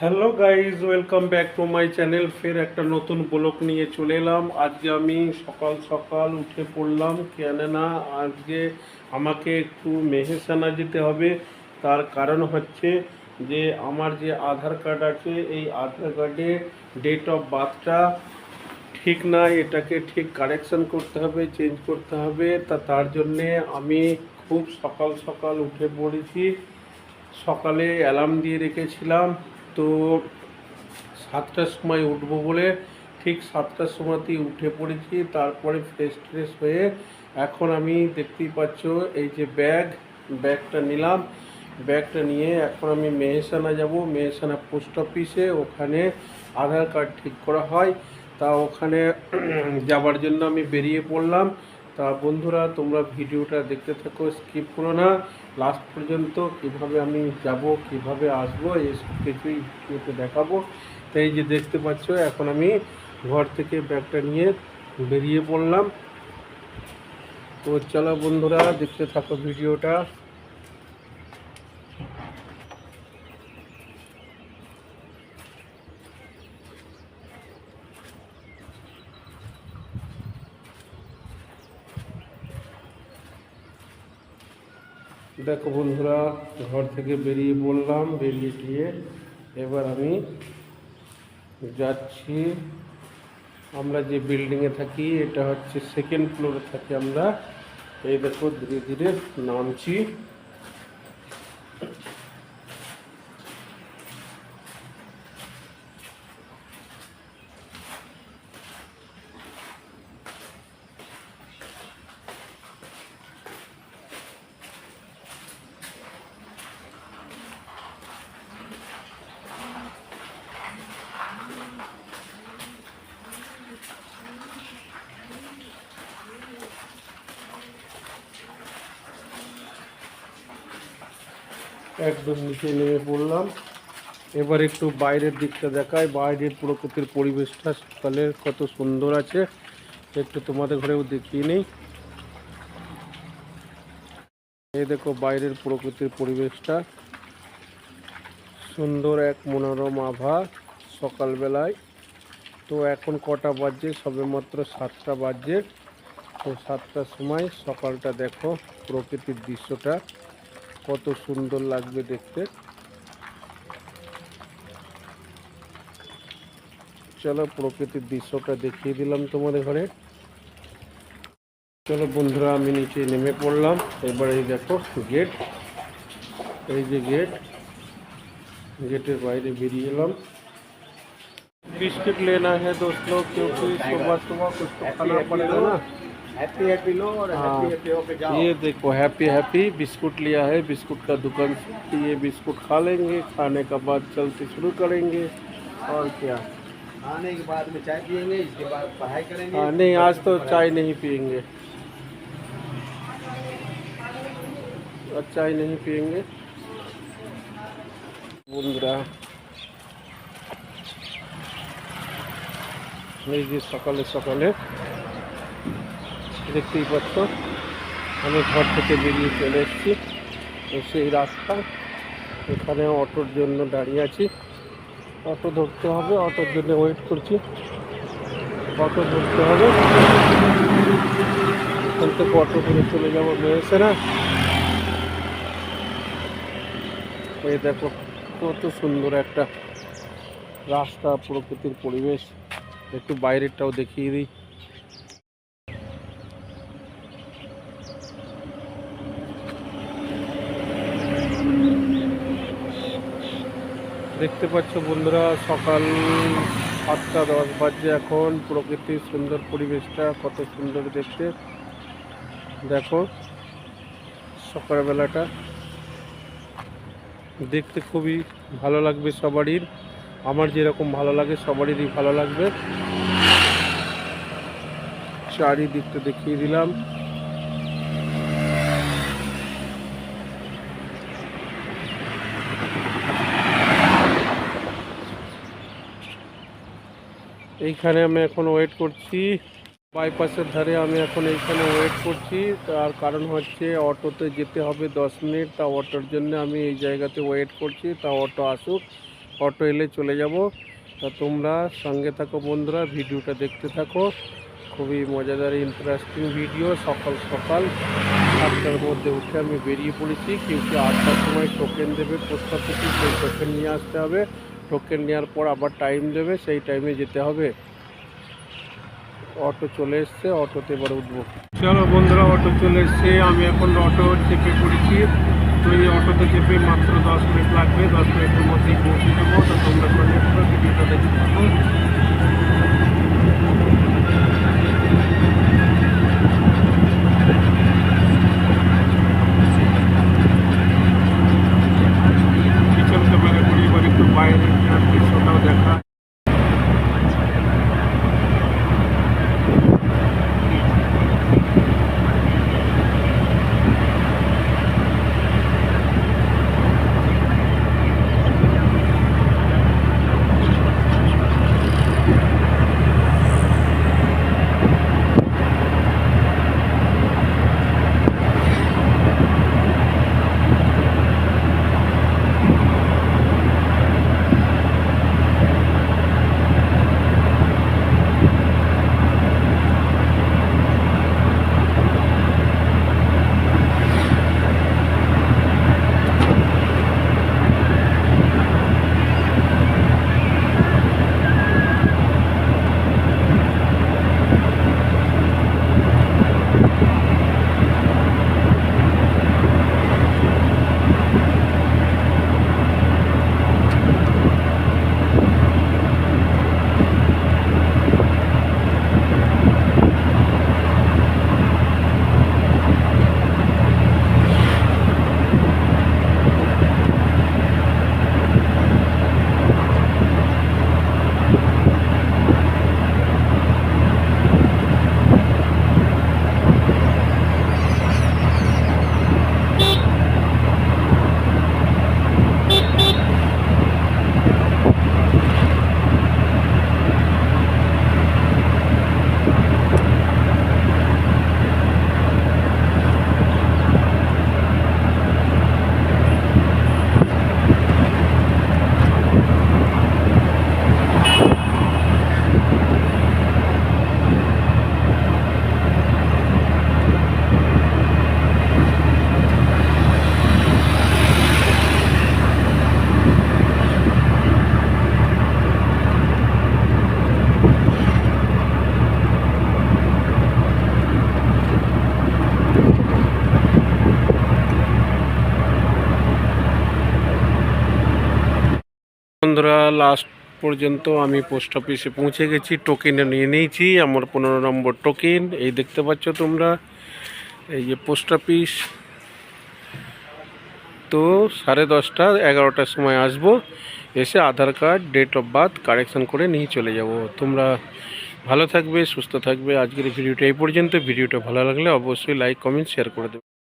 Hello guys welcome back to my channel ফের একটা নতুন ব্লগ নিয়ে চলে এলাম। আজকে আমি সকাল সকাল উঠে পড়লাম, কেননা আজকে আমাকে একটু মেহেসানা যেতে হবে। তার কারণ হচ্ছে যে আমার যে আধার কার্ড আছে, এই আধার কার্ডে ডেট অফ বার্থটা ঠিক না, এটাকে ঠিক কারেকশন করতে হবে চেঞ্জ করতে হবে। তা তার জন্যে আমি খুব সকাল সকাল উঠে পড়েছি। সকালে অ্যালার্ম দিয়ে রেখেছিলাম। তো সাতটার সময় উঠবো বলে ঠিক সাতটার সময়তেই উঠে পড়েছি, তারপরে ফ্রেশ ট্রেশ হয়ে এখন আমি দেখতেই পাচ্ছ এই যে ব্যাগ ব্যাগটা নিলাম। ব্যাগটা নিয়ে এখন আমি মেহেসানা যাব। মেহেসানা পোস্ট অফিসে ওখানে আধার কার্ড ঠিক করা হয়। তা ওখানে যাবার জন্য আমি বেরিয়ে পড়লাম। তা বন্ধুরা, তোমরা ভিডিওটা দেখতে থাকো স্কিপ করো না। লাস্ট পর্যন্ত কীভাবে আমি যাব, কীভাবে আসব এইসব কিছুই ভিডিওতে দেখাবো। তাই যে দেখতে পাচ্ছ, এখন আমি ঘর থেকে ব্যাগটা নিয়ে বেরিয়ে পড়লাম। তো চলো বন্ধুরা, দেখতে থাকো ভিডিওটা। দেখো বন্ধুরা, ঘর থেকে বেরিয়ে পড়লাম, বেরিয়ে গিয়ে এবার আমি যাচ্ছি। আমরা যে বিল্ডিংয়ে থাকি, এটা হচ্ছে সেকেন্ড ফ্লোরে থাকি আমরা। এই দেখো, ধীরে ধীরে নামছি। একদম নিচে নেমে পড়লাম। এবার একটু বাইরের দিকটা দেখায় বাইরের প্রকৃতির পরিবেশটা সকালের কত সুন্দর আছে। একটু তোমাদের ঘরেও দেখিয়ে নেই। এই দেখো বাইরের প্রকৃতির পরিবেশটা। সুন্দর এক মনোরম আভা সকালবেলায়। তো এখন কটা বাজছে সবে মাত্র সাতটা বাজছে তো সাতটার সময় সকালটা দেখো প্রকৃতির দৃশ্যটা। কত সুন্দর লাগবে দেখতে চলো প্রকৃতির দৃশ্যটা দেখিয়ে দিলাম তোমাদের ঘরে চলো বন্ধুরা আমি নিচে নেমে পড়লাম এবার এই দেখো গেট এই যে গেট गेटेर বাইরে বেরিয়ে এলাম बिस्किट लेना है दोस्त लोग क्योंकि सुबह सुबह कुछ तो खाना पड़ेगा ना हैप्पी हैप्पी लो और हाँ। हैप्पी हैप्पी होके जाओ ये देखो हैप्पी हैप्पी बिस्कुट लिया है बिस्कुट का दुकान से ये बिस्कुट खा लेंगे खाने का बाद चलते शुरू करेंगे और क्या आने के बाद में चाय पियेंगे इसके बाद पढ़ाई करेंगे हाँ नहीं आज तो चाय नहीं पियेंगे आज चाय नहीं पियेंगे বন্ধুরা এই যে সকালে সকালে দেখতেই পাচ্ছ। আমি ঘর থেকে বেরিয়ে চলে এসেছি। সেই রাস্তা। এখানে অটোর জন্য দাঁড়িয়ে আছি। অটো ধরতে হবে। অটোর জন্য ওয়েট করছি। অটো ধরতে হবে। এখান থেকে অটো করে চলে যাব। মেয়েছে না। এই দেখো, কত সুন্দর একটা রাস্তা, প্রকৃতির পরিবেশ। একটু বাইরেরটাও দেখিয়ে দিই। দেখতে পাচ্ছ বন্ধুরা, সকাল সাতটা দশ বাজে এখন। প্রকৃতির সুন্দর পরিবেশটা, কত সুন্দর দেখতে। দেখো, সকালবেলাটা। দেখতে খুবই ভালো লাগবে সবারই। আমার যেরকম ভালো লাগে, সবারই ভালো লাগবে। চারিদিকটা দেখিয়ে দিলাম। এইখানে আমি এখন ওয়েট করছি। বাইপাসের ধারে আমি এখন এইখানে ওয়েট করছি। তার কারণ হচ্ছে অটোতে যেতে হবে দশ মিনিট। তা অটোর জন্য আমি এই জায়গাতে ওয়েট করছি। তা অটো আসুক, অটো এলে চলে যাব। তা তোমরা সঙ্গে থাকো বন্ধুরা, ভিডিওটা দেখতে থাকো। খুবই মজাদার ইন্টারেস্টিং ভিডিও সকাল সকাল সাতটার মধ্যে উঠে আমি বেরিয়ে পড়েছি। কিন্তু আটটার সময় টোকেন দেবে? পোস্ট অফিসে সেই টোকেন নিয়ে আসতে হবে। টোকেন নেওয়ার পর আবার টাইম দেবে, সেই টাইমে যেতে হবে। অটো চলে এসছে, অটোতে এবার উঠবো। চলো বন্ধুরা, অটো চলে এসছে। আমি এখন অটো চেপে পড়েছি। তো এই অটোতে চেপে মাত্র দশ মিনিট লাগবে, দশ মিনিটের মধ্যেই পৌঁছে দেবো তো তোমরা বন্ধুরা লাস্ট পর্যন্ত আমি পোস্ট অফিসে পৌঁছে গেছি টোকেন নিয়ে নিয়েছি, আমার পনেরো নম্বর টোকেন এই দেখতে পাচ্ছ তোমরা, এই যে পোস্ট অফিস তো সাড়ে দশটা, এগারোটার সময় আসব, এসে Aadhaar card date of birth correction করে নিয়ে চলে যাব। তোমরা ভালো থাকবে, সুস্থ থাকবে। আজকের ভিডিওটা এই পর্যন্ত। ভিডিওটা ভালো লাগলে অবশ্যই লাইক কমেন্ট শেয়ার করে দেবে।